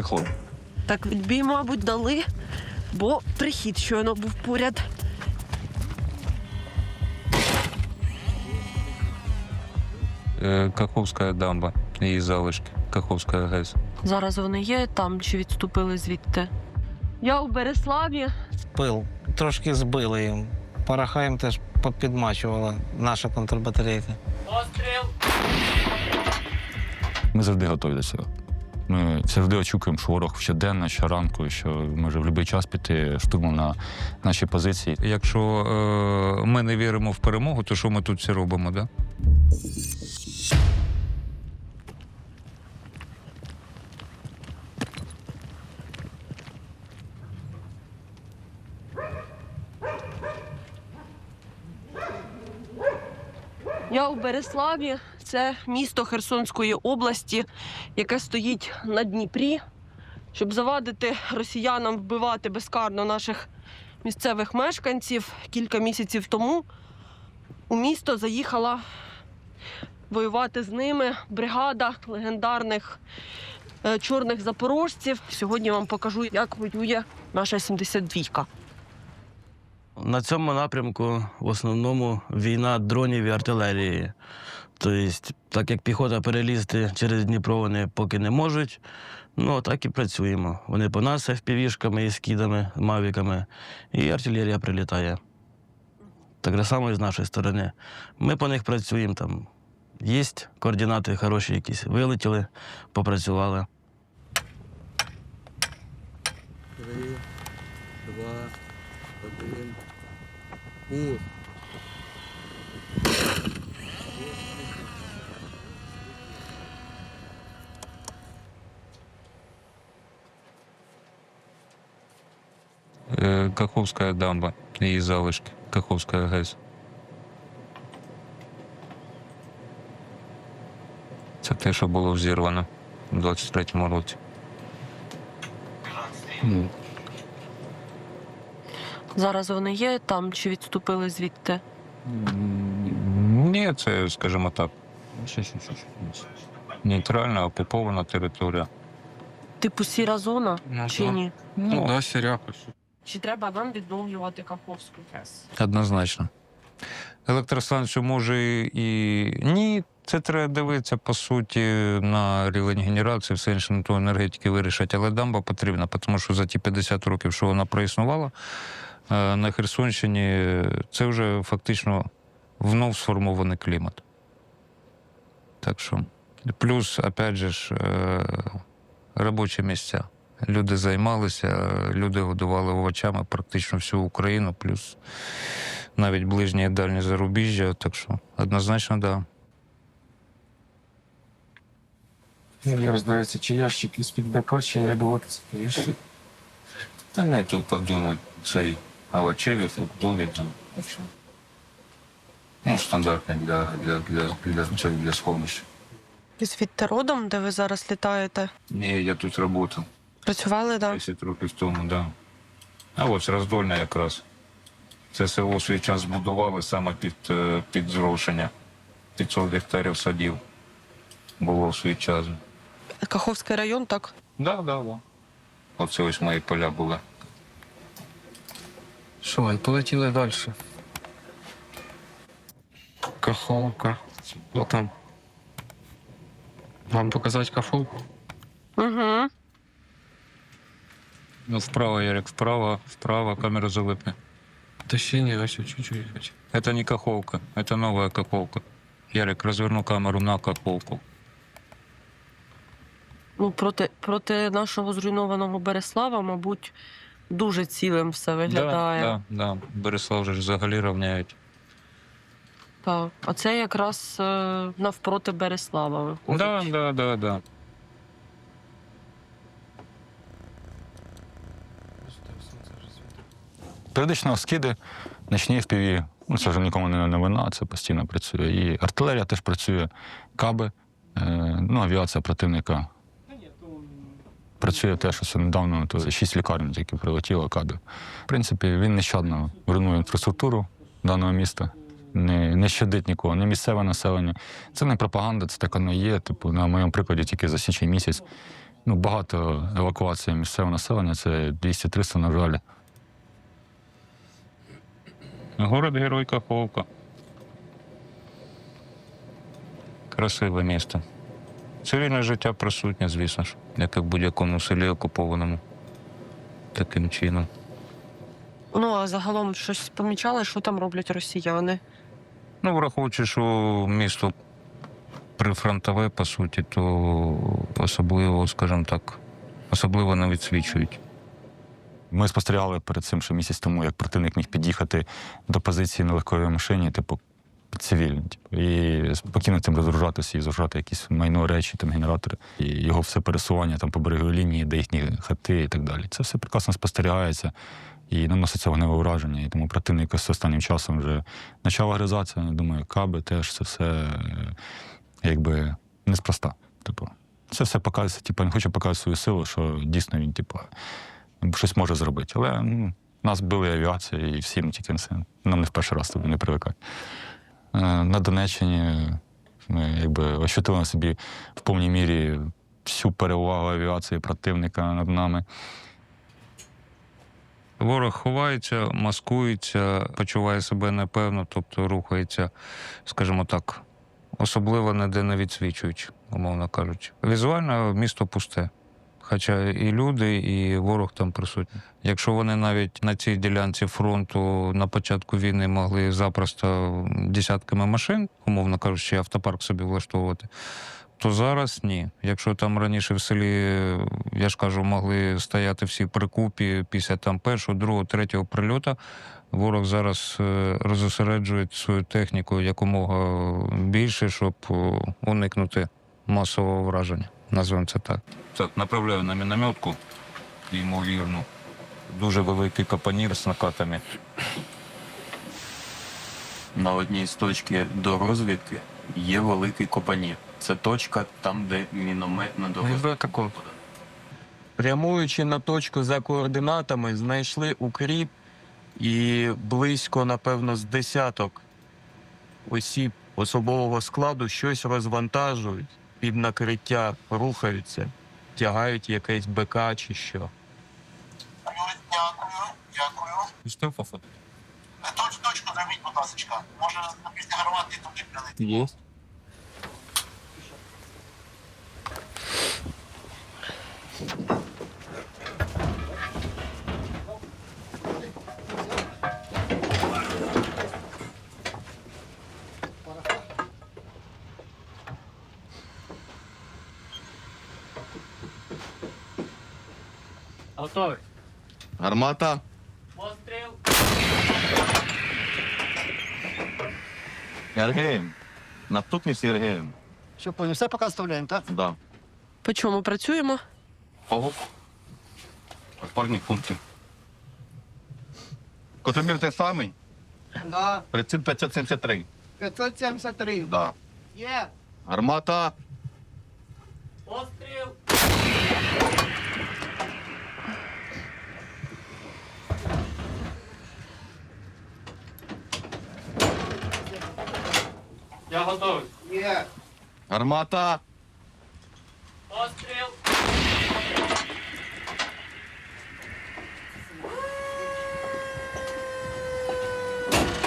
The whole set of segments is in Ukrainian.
Переход. Так відбій, мабуть, дали, бо прихід щойно був поряд. Е, Каховська дамба, її залишки. Каховська ГЕС. Зараз вони є там чи відступили звідти. Я у Береславі. Пил. Трошки збили їм. Пороха їм теж попідмачувала наша контрбатарейка. Ми завжди готові до цього. Ми завжди очікуємо, що ворог щоденно, щоранку, що може в будь-який час піти штурмом на наші позиції. Якщо е, ми не віримо в перемогу, то що ми тут всі робимо, да? Я у Береславі. Це місто Херсонської області, яке стоїть на Дніпрі, щоб завадити росіянам вбивати безкарно наших місцевих мешканців. Кілька місяців тому у місто заїхала воювати з ними бригада легендарних е, чорних запорожців. Сьогодні вам покажу, як воює наша 72-ка. На цьому напрямку в основному війна дронів і артилерії. Тобто, так як піхота перелізти через Дніпро вони поки не можуть, ну так і працюємо. Вони по нас FPV-шками і скидами, мавіками, і артилерія прилітає. Так само і з нашої сторони. Ми по них працюємо там. Є координати хороші якісь. Вилетіли, попрацювали. Три, два, один. Пуск. Каховська дамба, її залишки. Каховська ГЕС. Це те, що було зірвано у 23-му році. Зараз вони є там чи відступили звідти. Ні, це, скажімо так, нейтральна окупована територія. Типу сіра зона чи ні? Ну, Да, сіряка. Чи треба нам відновлювати Каховську ГЕС? Однозначно. Електростанцію може і ні. Це треба дивитися, по суті, на рівень генерації, все інше на то енергетики вирішать. Але дамба потрібна, тому що за ті 50 років, що вона проіснувала е, на Херсонщині, це вже фактично внов сформований клімат. Так що, плюс, опять же е, робочі місця. Люди займалися, люди годували овочами практично всю Україну, плюс навіть ближнє і дальнє зарубіжжя. Так що однозначно, так. Да. Мені роздається, чи ящик із-під БК, чи я доводиться. Та не тут подумай, цей овочеві, фруктові там. Ну, стандартний для, для, для, для, для, для сховища. І звідти родом, де ви зараз літаєте? Ні, я тут працював Працювали, так? 10 років тому, так. Да. А ось роздольне якраз. Це село свій час збудували саме під, е, під зрошення. 500 гектарів садів було в свій час. Каховський район, так? Да, да, да. Оце ось мої поля були. Що, Вань, полетіли далі. Каховка. О там. Вам показати каховку? Угу. Ну, вправо, Ярик, вправо, вправо, камера залипне. Та ще чуть-чуть. Это не каховка, это новая каховка. Ярик, разверну камеру на каховку. Ну, проти, проти нашого зруйнованого Береслава, мабуть, дуже цілим все виглядає. Да, да, да. Береслав же ж взагалі рівняють. Так. А це якраз е, навпроти Береслава виходить. Да, да, да, да. Періодично скиди, нічні FPV. Ну, це вже нікому не новина, це постійно працює. І артилерія теж працює, каби, е, ну, авіація противника. Працює теж, ось недавно то шість лікарень, які прилетіло каби. В принципі, він нещадно руйнує інфраструктуру даного міста, не, не щадить нікого, не місцеве населення. Це не пропаганда, це так воно є. Типу, на моєму прикладі тільки за січень місяць Ну, багато евакуацій місцевого населення, це 200-300, на жаль. Город Герой Каховка. Красиве місто. Цивільне життя присутнє, звісно ж, як і в будь-якому селі окупованому. Таким чином. Ну а загалом щось помічали, що там роблять росіяни. Ну, враховуючи, що місто прифронтове, по суті, то особливо, скажімо так, особливо не відсвічують. Ми спостерігали перед цим, що місяць тому, як противник міг під'їхати до позиції на легковій машині, типу, цивільні, типу, і спокійно цим розгружатися і згружати якісь майно, речі, там, генератори, і його все пересування там по береговій лінії, де їхні хати і так далі. Це все прекрасно спостерігається і наноситься вогневе ураження. І тому противник з останнім часом вже почав агризатися. Думаю, каби теж це все е, якби неспроста. Типу, це все показує, типу, він хоче показати свою силу, що дійсно він, типу, щось може зробити. Але ну, нас били авіація і всім тільки це нам не в перший раз тобі не привикати. Е, На Донеччині ми якби ощутили собі в повній мірі всю перевагу авіації противника над нами. Ворог ховається, маскується, почуває себе непевно, тобто рухається, скажімо так, особливо ніде не відсвічуючи, умовно кажучи. Візуально місто пусте. Хоча і люди, і ворог там присутні. Якщо вони навіть на цій ділянці фронту на початку війни могли запросто десятками машин, умовно кажучи, автопарк собі влаштовувати, то зараз ні. Якщо там раніше в селі, я ж кажу, могли стояти всі прикупі після там першого, другого, третього прильоту, ворог зараз е, розосереджує свою техніку якомога більше, щоб уникнути масового враження. Назвемо це так. Так, направляю на мінометку, ймовірно. Дуже великий капанір з накатами. На одній з точки до розвідки є великий копанір. Це точка там, де мінометна дорога. таку. Прямуючи на точку за координатами, знайшли укріп і близько, напевно, з десяток осіб особового складу щось розвантажують під накриття, рухаються, тягають якесь БК чи що. Дякую, дякую. Що фото? Точку зробіть, будь ласка. Може, після гармати туди прилетить. Є. Готовий. Гармата. Постріл. Сергеєм. Наступний Сергеєм. Що понял, все поки оставляємо, так? Да. По чому працюємо? Ого. Опорних пунктів. Котомір той самий? Да. Приціл 573. 573. Да. Є. Гармата. Я готовий. Є. Гармата. Постріл.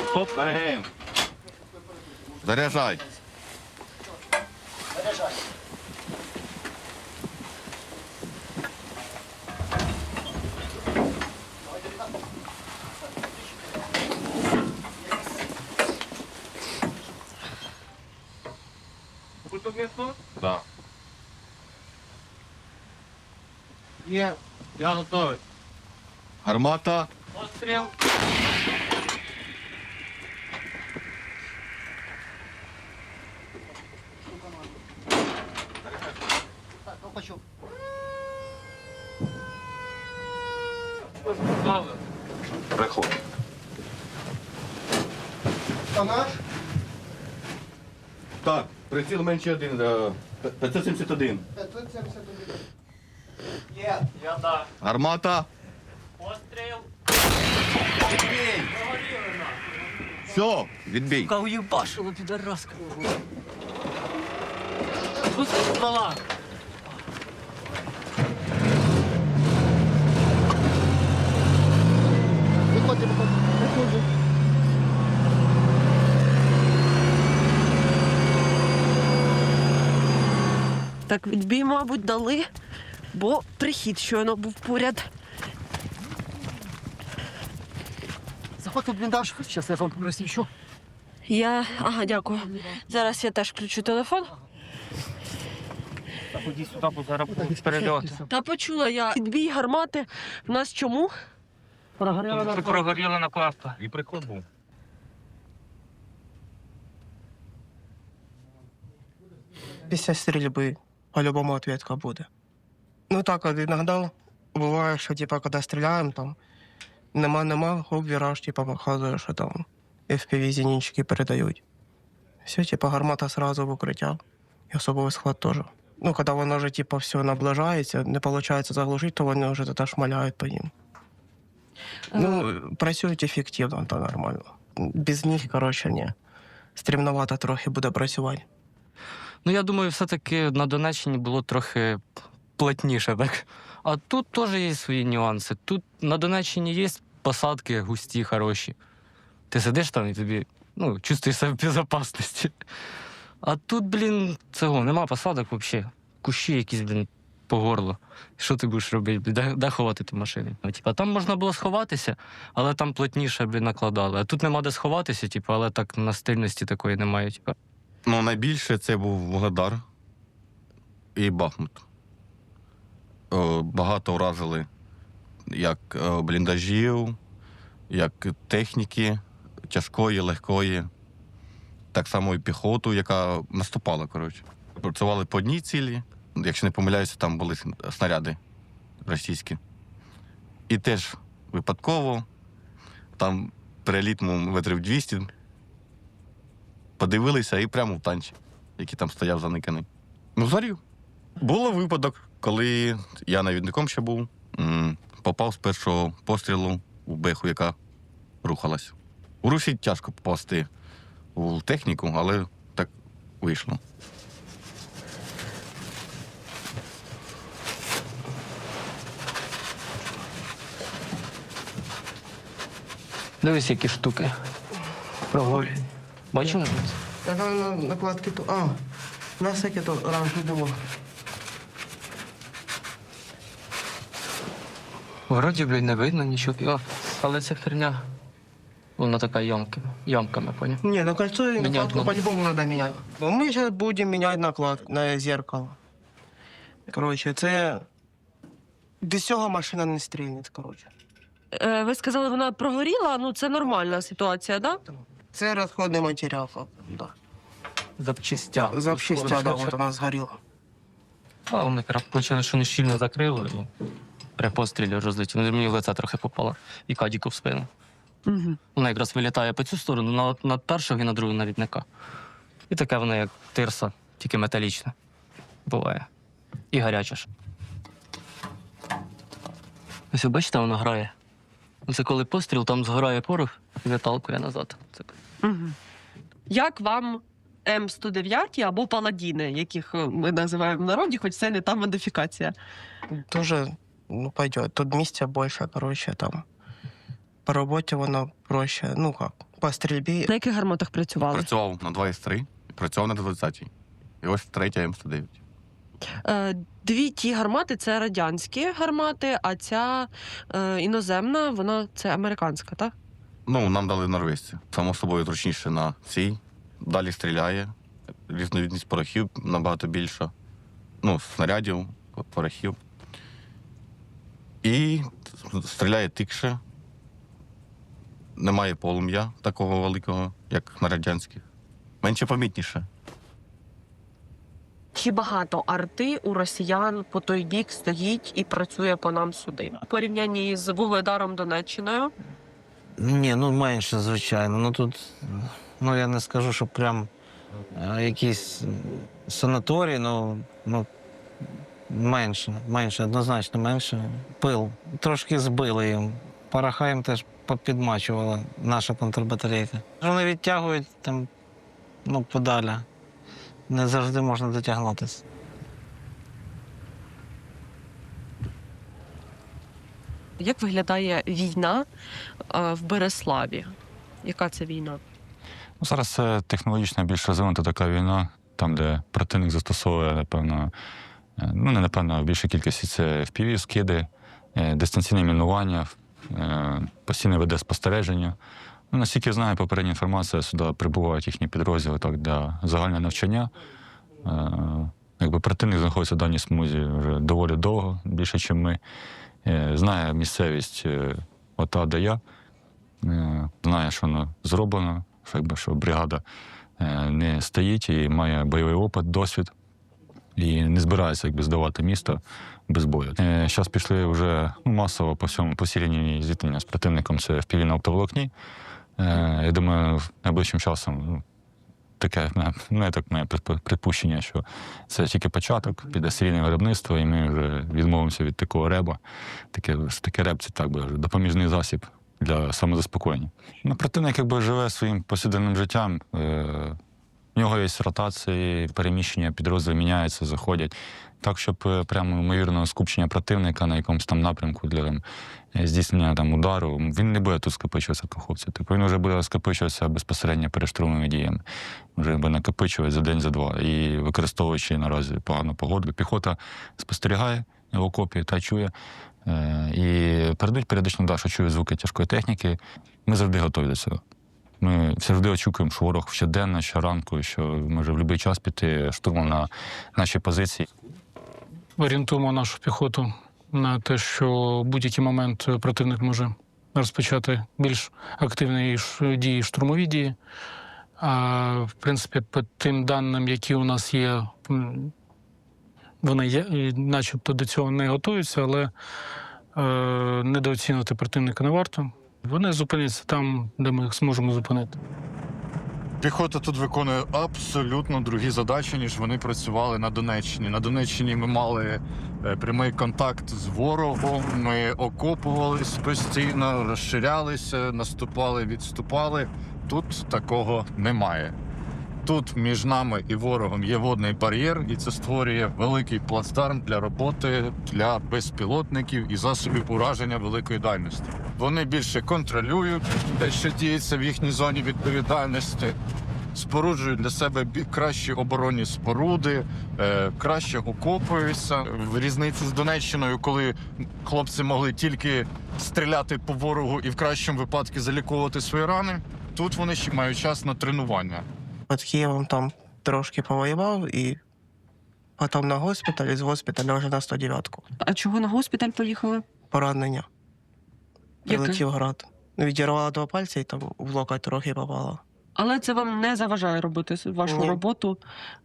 Стоп. Заряджай. Да. Є. Я готовий. Гармата. Постріл. Так, ну почув. Приход. Та наш? Так, приціл менше один. е, 571. 571. Є, я так. Гармата. Постріл. Відбій. Все, відбій. Сука, уїбашило, підараска. Пусти ствола. Виходи, виходи. Виходи. Так відбій, мабуть, дали бо прихід щойно був поряд. Заходьте в бліндаж, зараз я вам просвічу. Я. Ага, дякую. Зараз я теж включу телефон. Ході сюди, бо зараз будуть перельоти. Та почула я. Відбій гармати. В нас чому? Прогоріла на Прогоріла на. І приклад був. Після стрільби по-любому ответка буде. Ну так, от іноді буває, що типа, коли стріляємо, там нема-нема, хоп, віраж, типа, показує, що там FPV зенітчики передають. Все, типа, гармата сразу в укриття. І особовий схват теж. Ну, коли воно вже типа, все наближається, не виходить заглушити, то вони вже тоді шмаляють по ним. Ну, працюють ефективно, то нормально. Без них, коротше, ні. Стрімновато трохи буде працювати. Ну, я думаю, все-таки на Донеччині було трохи плотніше, так? А тут теж є свої нюанси. Тут на Донеччині є посадки густі, хороші. Ти сидиш там і тобі ну, чувствуєш себе в безпечності. А тут, блін, цього нема посадок взагалі. Кущі якісь, блін, по горло. Що ти будеш робити? Де, де ховати ті машини? Ну, типа, там можна було сховатися, але там плотніше блін, накладали. А тут нема де сховатися, типу, але так на стильності такої немає. Типу. Ну, найбільше це був Вугледар і Бахмут. О, Багато вразили як е, бліндажів, як техніки тяжкої, легкої, так само і піхоту, яка наступала, коротше. Працювали по одній цілі. Якщо не помиляюся, там були снаряди російські. І теж випадково, там переліт метрів 200, подивилися і прямо в танчі, який там стояв заниканий. Ну, згорів. Було випадок, коли я навідником ще був, попав з першого пострілу у беху, яка рухалась. У русі тяжко попасти у техніку, але так вийшло. Дивись, які штуки. Проголі. Бачив? Так, а на накладки то. А, на всяке то раніше було. Вроді, блін, не видно нічого. О, але це херня. Вона така ямка, ямками, поняв? Не, на кольцо и Менять накладку надо. по-любому надо менять. Мы сейчас будем менять наклад на зеркало. Короче, це без цього машина не стрільне, короче. Е, ви сказали, вона прогоріла. Ну, це нормальна ситуація, так? Да? Це розходний матеріал. Да. Запчастя. Запчастя, да, от вона згоріла. А вони почали, що не щільно закрили. І при пострілі розлетіли. Мені в лице трохи попало. І кадіку в спину. Угу. Вона якраз вилітає по цю сторону, на, на першого і на другого навідника. І таке вона, як тирса, тільки металічна. Буває. І гаряча ж. Ось ви бачите, воно грає. Це коли постріл, там згорає порох і виталкує назад. Це Угу. Як вам М109 або паладіни, яких е, ми називаємо в народі, хоч це не та модифікація? Тоже, ну, пойдет. Тут місця більше, короче, там. По роботі воно проще. Ну як, по стрільбі. На яких гарматах працювали? Працював на 2С3, працював на 20 І ось третя М109. Е, Дві ті гармати це радянські гармати, а ця е, іноземна, вона це американська, так? Ну, нам дали норвежці. Само собою зручніше на цій. Далі стріляє. Різновідність порохів набагато більша. Ну, снарядів, порохів. І стріляє тикше. Немає полум'я такого великого, як на радянських. Менше помітніше. Чи багато арти у росіян по той бік стоїть і працює по нам сюди? В порівнянні з Вугледаром Донеччиною. Ні, ну менше, звичайно. Ну тут, ну я не скажу, що прям е, якісь санаторії, ну, ну менше, менше, однозначно менше. Пил. Трошки збили їм. Параха їм теж попідмачувала наша контрбатарейка. Вони відтягують там, ну, подалі. Не завжди можна дотягнутися. Як виглядає війна е, в Береславі? Яка це війна? Ну, зараз це технологічно більш розвинута така війна, там, де противник застосовує, напевно, ну не напевно, в більшій кількості це FPV, скиди, е, дистанційне мінування, е, постійно веде спостереження. Ну, наскільки я знаю, попередня інформація, сюди прибувають їхні підрозділи так, для загального навчання. Е, Якби противник знаходиться в даній смузі вже доволі довго, більше, ніж ми. Е, Знає місцевість е, ота, де я. Е, знає, що воно зроблено, що, якби, що бригада е, не стоїть і має бойовий опит, досвід, і не збирається якби, здавати місто без бою. Зараз пішли вже ну, масово по всьому посілені зіткнення з противником це в піві на оптоволокні. Е, Я думаю, найближчим часом ну, таке ну, так моє припущення, що це тільки початок, піде серійне виробництво, і ми вже відмовимося від такого реба. Таке, таке реб це так би вже допоміжний засіб для самозаспокоєння. Ну, противник якби живе своїм повсякденним життям. Е, в нього є ротації, переміщення, підрозділи міняються, заходять. Так, щоб е, прямо ймовірно скупчення противника на якомусь там напрямку для там, е, здійснення там удару, він не буде тут скопичуватися каховці. Тобто він вже буде скопичуватися безпосередньо перед штурмовими діями. Вже буде накопичувати за день, за два. І використовуючи наразі погану погоду, піхота спостерігає в окопі та чує. Е, І передають періодично да, що чує звуки тяжкої техніки. Ми завжди готові до цього. Ми завжди очікуємо, що ворог щоденно, щоранку, що може в будь-який час піти штурмом на наші позиції. орієнтуємо нашу піхоту на те, що в будь-який момент противник може розпочати більш активні дії, штурмові дії. А в принципі, по тим даним, які у нас є, вони є, начебто до цього не готуються, але е, недооцінювати противника не варто. Вони зупиняться там, де ми їх зможемо зупинити. Піхота тут виконує абсолютно другі задачі, ніж вони працювали на Донеччині. На Донеччині ми мали е, прямий контакт з ворогом. Ми окопувались постійно, розширялися, наступали, відступали. Тут такого немає. Тут між нами і ворогом є водний бар'єр, і це створює великий плацдарм для роботи для безпілотників і засобів ураження великої дальності. Вони більше контролюють те, що діється в їхній зоні відповідальності, споруджують для себе кращі оборонні споруди, е, краще окопуються. В різниці з Донеччиною, коли хлопці могли тільки стріляти по ворогу і в кращому випадку заліковувати свої рани. Тут вони ще мають час на тренування. Під Києвом там трошки повоював і потім на госпіталь, і з госпіталя вже на 109-ку. А чого на госпіталь поїхали? Поранення. Прилетів град. Відірвала два пальці і там в локоть трохи попало. Але це вам не заважає робити вашу Ні. роботу.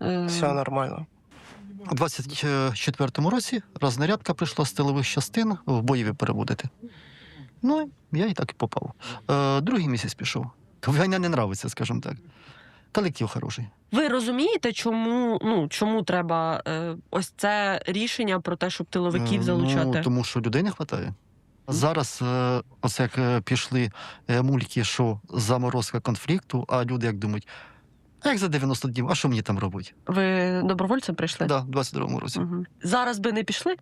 Е, Все нормально. У 24-му році рознарядка прийшла з тилових частин в бойові переводити. Ну, я і так і попав. Е, другий місяць пішов. Війна не нравиться, скажімо так. Колектив хороший. Ви розумієте, чому, ну, чому треба е, ось це рішення про те, щоб тиловиків Е, залучати? Ну, тому що людей не вистачає. Зараз, е, оце як е, пішли е, мульки, що заморозка конфлікту, а люди як думають, а як за 90 днів, а що мені там робити? Ви добровольцем прийшли? Так, да, в 22-му році. Угу. Зараз би не пішли?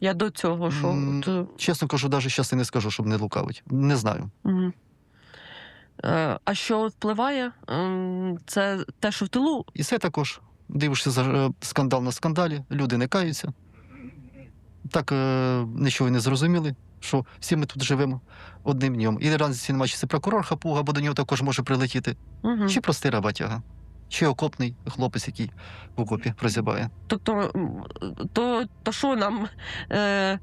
Я до цього, що. М, е, Чесно кажу, навіть зараз і не скажу, щоб не лукавить. Не знаю. Мгм. Е, А що впливає? Ем, Це те, що в тилу. І це також. Дивишся за е, скандал на скандалі, люди не каються. Так е, нічого не зрозуміли, що всі ми тут живемо одним днем. І разниці немає, чи це прокурор хапуга, бо до нього також може прилетіти, Угу. чи простий роботяга, чи окопний хлопець, який в окопі прозябає. Тобто, то, то що нам? Е,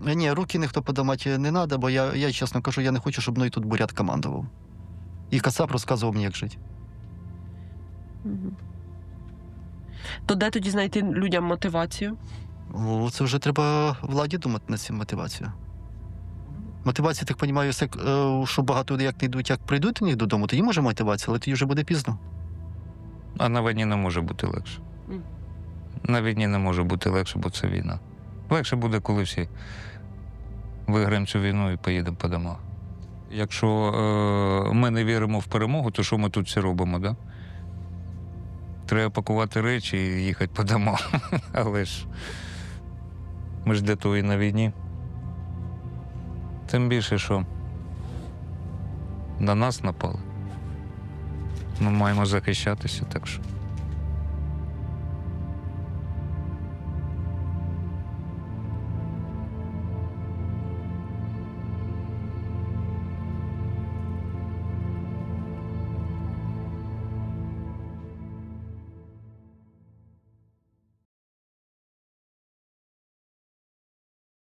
Ні, руки ніхто подамати не треба, бо я, я чесно кажу, я не хочу, щоб мною тут бурят командував. І Кацап розказував мені, як жити. То де тоді знайти людям мотивацію? О, це вже треба владі думати над цим мотивацією. Мотивація, так розумію, е, що багато людей як не йдуть, як прийдуть до них додому, тоді може мотивація, але тоді вже буде пізно. А на війні не може бути легше. На війні не може бути легше, бо це війна. Легше буде, коли всі виграємо цю війну і поїдемо по домах. Якщо е, ми не віримо в перемогу, то що ми тут всі робимо, да? Треба пакувати речі і їхати по домах. Але ж ми ж для того і на війні. Тим більше, що на нас напали. Ми маємо захищатися, так що.